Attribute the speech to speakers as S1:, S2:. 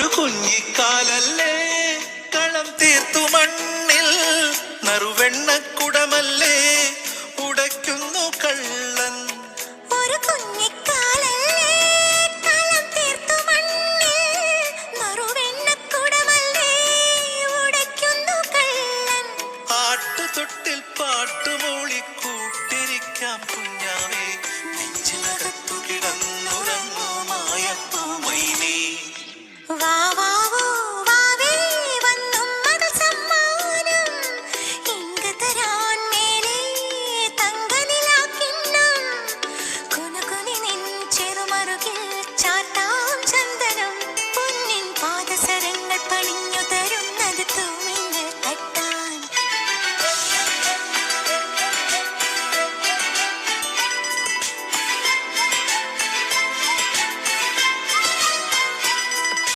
S1: ഒരു കുഞ്ഞിക്കാലല്ലേ? കളം തീർത്തു മണ്ണിൽ നറുവെണ്ണക്കുടമല്ലേ ഉടയ്ക്കുന്നു കള്ളൻ.
S2: ഒരു കുഞ്ഞിക്കാലല്ലേ? കളം തീർത്തു മണ്ണിൽ നറുവെണ്ണക്കുടമല്ലേ ഉടയ്ക്കുന്നു കള്ളൻ.
S1: ആട്ടുതൊട്ടിൽ പാട്ടുമോ